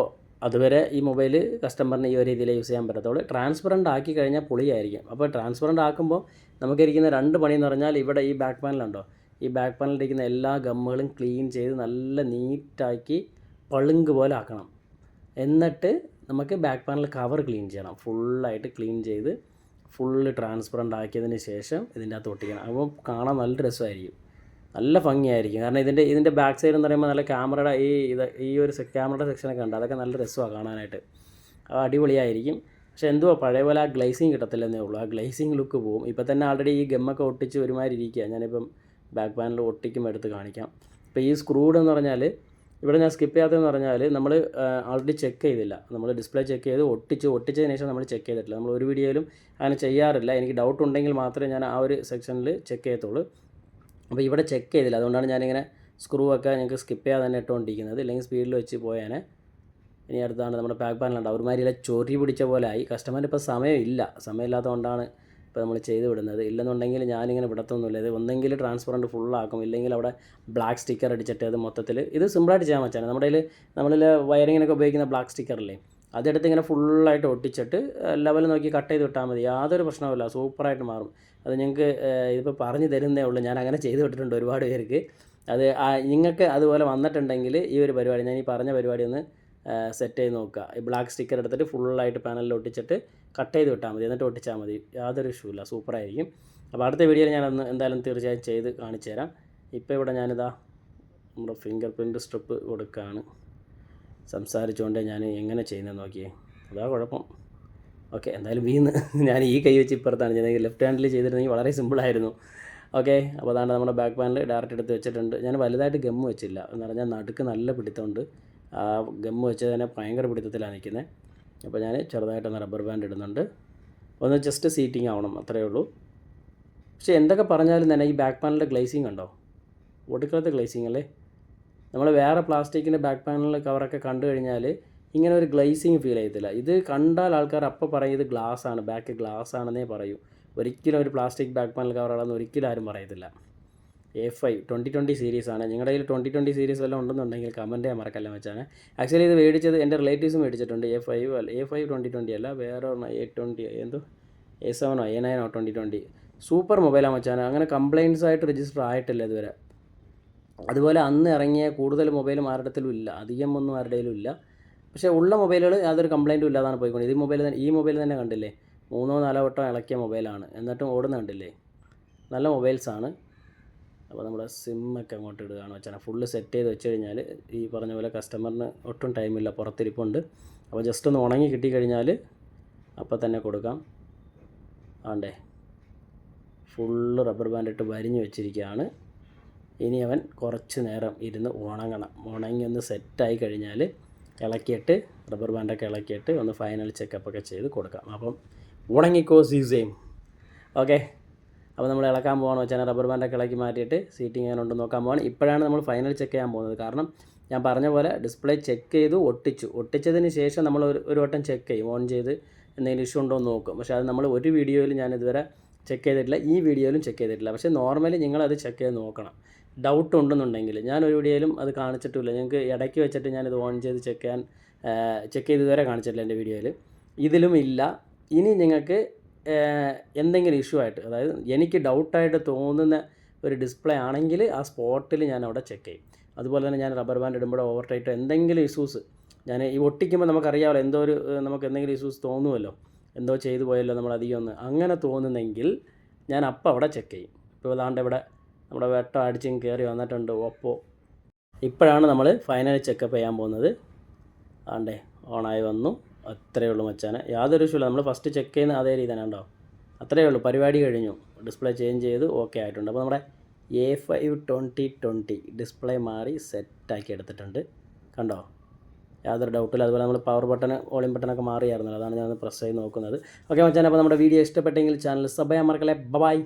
അതുവരെ ഈ മൊബൈൽ കസ്റ്റമറിന് ഈ ഒരു രീതിയിൽ യൂസ് ചെയ്യാൻ പറ്റത്തുള്ളൂ. ട്രാൻസ്പെറന്റ് ആക്കി കഴിഞ്ഞാൽ പുളിയായിരിക്കും. അപ്പോൾ ട്രാൻസ്പെറന്റ് ആക്കുമ്പോൾ നമുക്കിരിക്കുന്ന രണ്ട് പണി എന്ന് പറഞ്ഞാൽ ഇവിടെ ഈ ബാക്ക് പാനലുണ്ടോ ഈ ബാക്ക് പാനലിരിക്കുന്ന എല്ലാ ഗമ്മുകളും ക്ലീൻ ചെയ്ത് നല്ല നീറ്റാക്കി പളുങ്ക് പോലെ ആക്കണം. എന്നിട്ട് നമുക്ക് ബാക്ക് പാനൽ കവർ ക്ലീൻ ചെയ്യണം. ഫുള്ളായിട്ട് ക്ലീൻ ചെയ്ത് ഫുള്ള് ട്രാൻസ്പെറന്റ് ആക്കിയതിന് ശേഷം ഇതിന്റെ അകത്ത് ഒട്ടിക്കണം. അപ്പോൾ കാണാൻ നല്ല രസമായിരിക്കും. നല്ല ഭംഗിയായിരിക്കും. കാരണം ഇതിന്റെ ഇതിന്റെ ബാക്ക് സൈഡ് എന്ന് പറയുമ്പോൾ നല്ല ക്യാമറയുടെ ഈ ഇത് ഈ ഒരു ക്യാമറയുടെ സെക്ഷനൊക്കെ ഉണ്ട്. അതൊക്കെ നല്ല രസമാണ് കാണാനായിട്ട്. അത് അടിപൊളിയായിരിക്കും. പക്ഷെ എന്തുവാ പഴയ പോലെ ആ ഗ്ലേസിങ് കിട്ടത്തില്ലെന്നേ ഉള്ളൂ. ആ ഗ്ലേസിങ് ലുക്ക് പോവും. ഇപ്പം തന്നെ ആൾറെഡി ഈ ഗമ്മൊക്കെ ഒട്ടിച്ച് ഒരുമാതിരി ഇരിക്കുക ഞാനിപ്പം ബാക്ക് പാനൽ ഒട്ടിക്കുമ്പോൾ എടുത്ത് കാണിക്കാം. ഇപ്പോൾ ഈ സ്ക്രൂഡ് എന്ന് പറഞ്ഞാൽ ഇവിടെ ഞാൻ സ്കിപ്പ് ചെയ്യാത്തതെന്ന് പറഞ്ഞാൽ നമ്മൾ ആൾറെഡി ചെക്ക് ചെയ്തില്ല. നമ്മൾ ഡിസ്പ്ലേ ചെക്ക് ചെയ്ത് ഒട്ടിച്ച് ഒട്ടിച്ചതിന് ശേഷം നമ്മൾ ചെക്ക് ചെയ്തിട്ടില്ല. നമ്മൾ ഒരു വീഡിയോയിലും അങ്ങനെ ചെയ്യാറില്ല. എനിക്ക് ഡൗട്ട് ഉണ്ടെങ്കിൽ മാത്രമേ ഞാൻ ആ ഒരു സെക്ഷനിൽ ചെക്ക് ചെയ്യത്തുള്ളൂ. അപ്പോൾ ഇവിടെ ചെക്ക് ചെയ്തില്ല. അതുകൊണ്ടാണ് ഞാനിങ്ങനെ സ്ക്രൂ ഒക്കെ ഞങ്ങൾക്ക് സ്കിപ്പ് ചെയ്യാതെ തന്നെ ഇട്ടുകൊണ്ടിരിക്കുന്നത് ഇല്ലെങ്കിൽ സ്പീഡിൽ വെച്ച് പോയാനെ. ഇനി അടുത്താണ് നമ്മുടെ പാക്ക് പാനലുണ്ട് അവർമാരിയിലെ ചൊറി പിടിച്ച പോലെ ആയി. കസ്റ്റമറിന് ഇപ്പോൾ സമയമില്ല. സമയമില്ലാത്തതുകൊണ്ടാണ് ഇപ്പോൾ നമ്മൾ ചെയ്ത് വിടുന്നത്. ഇല്ലെന്നുണ്ടെങ്കിൽ ഞാനിങ്ങനെ വിടത്തൊന്നുമില്ല. ഇത് ഒന്നെങ്കിൽ ട്രാൻസ്പെറന്റ് ഫുള്ളാക്കും ഇല്ലെങ്കിൽ അവിടെ ബ്ലാക്ക് സ്റ്റിക്കർ അടിച്ചിട്ട് അത് മൊത്തത്തിൽ ഇത് സിമ്പിളായിട്ട് ചെയ്യാൻ പറ്റാണ് നമ്മുടെ നമ്മളിൽ വയറിങ്ങിനൊക്കെ ഉപയോഗിക്കുന്ന ബ്ലാക്ക് സ്റ്റിക്കറില്ലേ അതെടുത്ത് ഇങ്ങനെ ഫുള്ളായിട്ട് ഒട്ടിച്ചിട്ട് ലെവൽ നോക്കി കട്ട് ചെയ്ത് വിട്ടാൽ മതി. യാതൊരു പ്രശ്നവുമില്ല. സൂപ്പറായിട്ട് മാറും. അത് ഞങ്ങൾക്ക് ഇതിപ്പോൾ പറഞ്ഞു തരുന്നേ ഉള്ളൂ. ഞാൻ അങ്ങനെ ചെയ്ത് വിട്ടിട്ടുണ്ട് ഒരുപാട് പേർക്ക്. അത് നിങ്ങൾക്ക് അതുപോലെ വന്നിട്ടുണ്ടെങ്കിൽ ഈ ഒരു പരിപാടി ഞാൻ ഈ പറഞ്ഞ പരിപാടി ഒന്ന് സെറ്റ് ചെയ്ത് നോക്കുക. ഈ ബ്ലാക്ക് സ്റ്റിക്കർ എടുത്തിട്ട് ഫുള്ളായിട്ട് പാനലിൽ ഒട്ടിച്ചിട്ട് കട്ട് ചെയ്ത് വിട്ടാൽ മതി. എന്നിട്ട് ഒട്ടിച്ചാൽ മതി. യാതൊരു ഇഷ്യൂ ഇല്ല. സൂപ്പറായിരിക്കും അപ്പോൾ അടുത്ത വീഡിയോയിൽ ഞാനൊന്ന് എന്തായാലും തീർച്ചയായും ചെയ്ത് കാണിച്ചു തരാം. ഇപ്പോൾ ഇവിടെ ഞാനിതാ നമ്മുടെ ഫിംഗർ പ്രിന്റ് സ്ട്രിപ്പ് കൊടുക്കുകയാണ് സംസാരിച്ചുകൊണ്ട് ഞാൻ എങ്ങനെ ചെയ്യുന്നത് നോക്കിയേ. അതാ കുഴപ്പം. ഓക്കെ എന്തായാലും വീന്ന് [LAUGHS] ഞാൻ ഈ കൈ വെച്ച് ഇപ്പുറത്താണ് ചെയ്തത് ലെഫ്റ്റ് ഹാൻഡിൽ ചെയ്തിരുന്നെങ്കിൽ വളരെ സിമ്പിളായിരുന്നു ഓക്കെ അപ്പോൾ അതാണ് നമ്മുടെ ബാക്ക് പാനൽ ഡയറക്റ്റ് എടുത്ത് വെച്ചിട്ടുണ്ട്. ഞാൻ വലുതായിട്ട് ഗമ്മ് വെച്ചില്ല. എന്ന് പറഞ്ഞാൽ നടുക്ക് നല്ല പിടുത്തമുണ്ട്. ആ ഗം വെച്ച് തന്നെ ഭയങ്കര പിടുത്തത്തിലാണ് നിൽക്കുന്നത് അപ്പോൾ ഞാൻ ചെറുതായിട്ടൊന്ന് റബ്ബർ ബാൻഡ് ഇടുന്നുണ്ട്. ഒന്ന് ജസ്റ്റ് സീറ്റിംഗ് ആവണം അത്രയേ ഉള്ളൂ. പക്ഷേ എന്തൊക്കെ പറഞ്ഞാലും തന്നെ ഈ ബാക്ക് പാനലിന്റെ ഗ്ലേസിങ് ഉണ്ടോ ഒടുക്കലത്തെ ഗ്ലേസിങ് അല്ലേ? നമ്മൾ വേറെ പ്ലാസ്റ്റിക്കിന്റെ ബാക്ക് പാനലിന്റെ കവറൊക്കെ കണ്ടു കഴിഞ്ഞാൽ ഇങ്ങനെ ഒരു ഗ്ലേസിങ് ഫീൽ ചെയ്യത്തില്ല. ഇത് കണ്ടാൽ ആൾക്കാർ അപ്പോൾ പറയും ഇത് ഗ്ലാസ് ആണ് ബാക്ക് ഗ്ലാസ് ആണെന്നേ പറയൂ. ഒരിക്കലും ഒരു പ്ലാസ്റ്റിക് ബാക്ക് പാനൽ കവറാണെന്ന് ഒരിക്കലും ആരും പറയത്തില്ല. എ ഫൈവ് ട്വന്റി ട്വന്റി സീരീസാണ് നിങ്ങളുടെ കയ്യിൽ ട്വന്റി ട്വന്റി സീരീസ് വല്ലതും ഉണ്ടെന്നുണ്ടെങ്കിൽ കമന്റ് ചെയ്യാൻ മറക്കല്ല വെച്ചാണ് ആക്ച്വലി ഇത് മേടിച്ചത് എന്റെ റിലേറ്റീവ്സും മേടിച്ചിട്ടുണ്ട്. എ ഫൈവ് അല്ല എ ഫൈവ് ട്വന്റി ട്വന്റി അല്ല വേറെ ഒരെണ്ണം എ ട്വന്റി എന്തോ എ സെവനോ എ നയനോ ട്വന്റി ട്വന്റി സൂപ്പർ മൊബൈലാണ് വെച്ചാണ് അങ്ങനെ കംപ്ലയിൻസ് ആയിട്ട് രജിസ്റ്റർ ആയിട്ടില്ല ഇതുവരെ. അതുപോലെ അന്ന് ഇറങ്ങിയ കൂടുതൽ മൊബൈലും ആരുടെത്തിലും ഇല്ല. അധികം ഒന്നും ആരുടെയിലും ഇല്ല. പക്ഷേ ഉള്ള മൊബൈലുകൾ യാതൊരു കംപ്ലൈന്റും ഇല്ലാതാണ് പോയിക്കൊണ്ട് ഈ മൊബൈൽ തന്നെ ഈ മൊബൈൽ തന്നെ കണ്ടില്ലേ? മൂന്നോ നാലോ വട്ടം ഇളക്കിയ മൊബൈലാണ് എന്നിട്ടും ഓടുന്ന കണ്ടില്ലേ? നല്ല മൊബൈൽസാണ് അപ്പോൾ നമ്മുടെ സിമ്മൊക്കെ അങ്ങോട്ട് ഇടുകയാണ് വെച്ചാൽ ഫുള്ള് സെറ്റ് ചെയ്ത് വെച്ച് കഴിഞ്ഞാൽ ഈ പറഞ്ഞ പോലെ കസ്റ്റമറിന് ഒട്ടും ടൈമില്ല പുറത്തിരിപ്പുണ്ട്. അപ്പോൾ ജസ്റ്റ് ഒന്ന് ഉണങ്ങി കിട്ടിക്കഴിഞ്ഞാൽ അപ്പോൾ തന്നെ കൊടുക്കാം. ആണ്ടേ. ഫുള്ള് റബ്ബർ ബാൻഡ് ഇട്ട് വരിഞ്ഞ് വെച്ചിരിക്കുകയാണ്. ഇനി അവൻ കുറച്ച് നേരം ഇരുന്ന് ഉണങ്ങണം. ഉണങ്ങി ഒന്ന് സെറ്റായി കഴിഞ്ഞാൽ ഇളക്കിയിട്ട് റബ്ബർ ബാൻഡൊക്കെ ഇളക്കിയിട്ട് ഒന്ന് ഫൈനൽ ചെക്കപ്പൊക്കെ ചെയ്ത് കൊടുക്കാം. അപ്പം ഉണങ്ങിക്കോ സീസെയും ഓക്കെ അപ്പോൾ നമ്മൾ ഇളക്കാൻ പോകണം വെച്ചാൽ റബ്ബർ ബാൻഡൊക്കെ ഇളക്കി മാറ്റിയിട്ട് സീറ്റിംഗ് അങ്ങനെ നോക്കാൻ പോകണം ഇപ്പോഴാണ് നമ്മൾ ഫൈനൽ ചെക്ക് ചെയ്യാൻ പോകുന്നത്. കാരണം ഞാൻ പറഞ്ഞ പോലെ ഡിസ്പ്ലേ ചെക്ക് ചെയ്ത് ഒട്ടിച്ചു. ഒട്ടിച്ചതിന് ശേഷം നമ്മൾ ഒരു ഒരു വട്ടം ചെക്ക് ചെയ്യും ഓൺ ചെയ്ത് എന്തെങ്കിലും ഇഷ്യൂ ഉണ്ടോ എന്ന് നോക്കും. പക്ഷേ അത് നമ്മൾ ഒരു വീഡിയോയിൽ ഞാൻ ഇതുവരെ ചെക്ക് ചെയ്തിട്ടില്ല. ഈ വീഡിയോയിലും ചെക്ക് ചെയ്തിട്ടില്ല. പക്ഷേ നോർമലി നിങ്ങളത് ചെക്ക് ചെയ്ത് നോക്കണം. ഡൗട്ട് ഉണ്ടെന്നുണ്ടെങ്കിൽ. ഞാൻ ഒരു വീഡിയോയിലും അത് കാണിച്ചിട്ടില്ല ഞങ്ങൾക്ക് ഇടയ്ക്ക് വെച്ചിട്ട് ഞാനിത് ഓൺ ചെയ്ത് ചെക്ക് ചെയ്യാൻ ചെക്ക് ചെയ്ത് ഇതുവരെ കാണിച്ചിട്ടില്ല എന്റെ വീഡിയോയിൽ. ഇതിലും ഇല്ല. ഇനി നിങ്ങൾക്ക് എന്തെങ്കിലും ഇഷ്യൂ ആയിട്ട് അതായത് എനിക്ക് ഡൗട്ടായിട്ട് തോന്നുന്ന ഒരു ഡിസ്പ്ലേ ആണെങ്കിൽ ആ സ്പോട്ടിൽ ഞാൻ അവിടെ ചെക്ക് ചെയ്യും. അതുപോലെ തന്നെ ഞാൻ റബ്ബർ ബാൻഡ് ഇടുമ്പോഴോ ഓവർ ടൈറ്റോ എന്തെങ്കിലും ഇഷ്യൂസ് ഞാൻ ഈ ഒട്ടിക്കുമ്പോൾ നമുക്കറിയാമല്ലോ എന്തോ ഒരു നമുക്ക് എന്തെങ്കിലും ഇഷ്യൂസ് തോന്നുമല്ലോ എന്തോ ചെയ്തു പോയല്ലോ നമ്മൾ അധികം ഒന്ന്. അങ്ങനെ തോന്നുന്നെങ്കിൽ ഞാൻ അപ്പം അവിടെ ചെക്ക് ചെയ്യും. ഇപ്പോൾ അതാണ്ട് ഇവിടെ നമ്മുടെ വെട്ടം അടിച്ചും കയറി വന്നിട്ടുണ്ട് ഒപ്പോ ഇപ്പോഴാണ് നമ്മൾ ഫൈനൽ ചെക്കപ്പ് ചെയ്യാൻ പോകുന്നത്. ആണ്ടേ ഓണായി വന്നു. അത്രയേ ഉള്ളൂ മച്ചാനെ. യാതൊരു ഇഷ്യൂ നമ്മൾ ഫസ്റ്റ് ചെക്ക് ചെയ്യുന്ന അതേ രീതി തന്നെ ഉണ്ടോ അത്രയേ ഉള്ളൂ. പരിപാടി കഴിഞ്ഞു. ഡിസ്പ്ലേ ചേഞ്ച് ചെയ്ത്. ഓക്കെ ആയിട്ടുണ്ട്. അപ്പോൾ നമ്മുടെ A five twenty twenty display മാറി സെറ്റാക്കി എടുത്തിട്ടുണ്ട്. കണ്ടോ? യാതൊരു ഡൗട്ടില്ല അതുപോലെ നമ്മൾ പവർ ബട്ടൺ വോളിയം ബട്ടണൊക്കെ മാറിയായിരുന്നല്ലോ. അതാണ് ഞാൻ പ്രസ് ചെയ്ത് നോക്കുന്നത്. ഓക്കെ മച്ചാൻ അപ്പോൾ നമ്മുടെ വീഡിയോ ഇഷ്ടപ്പെട്ടെങ്കിൽ ചാനൽ സബ് ചെയ്യാൻ മറക്കല്ലേ. ബൈ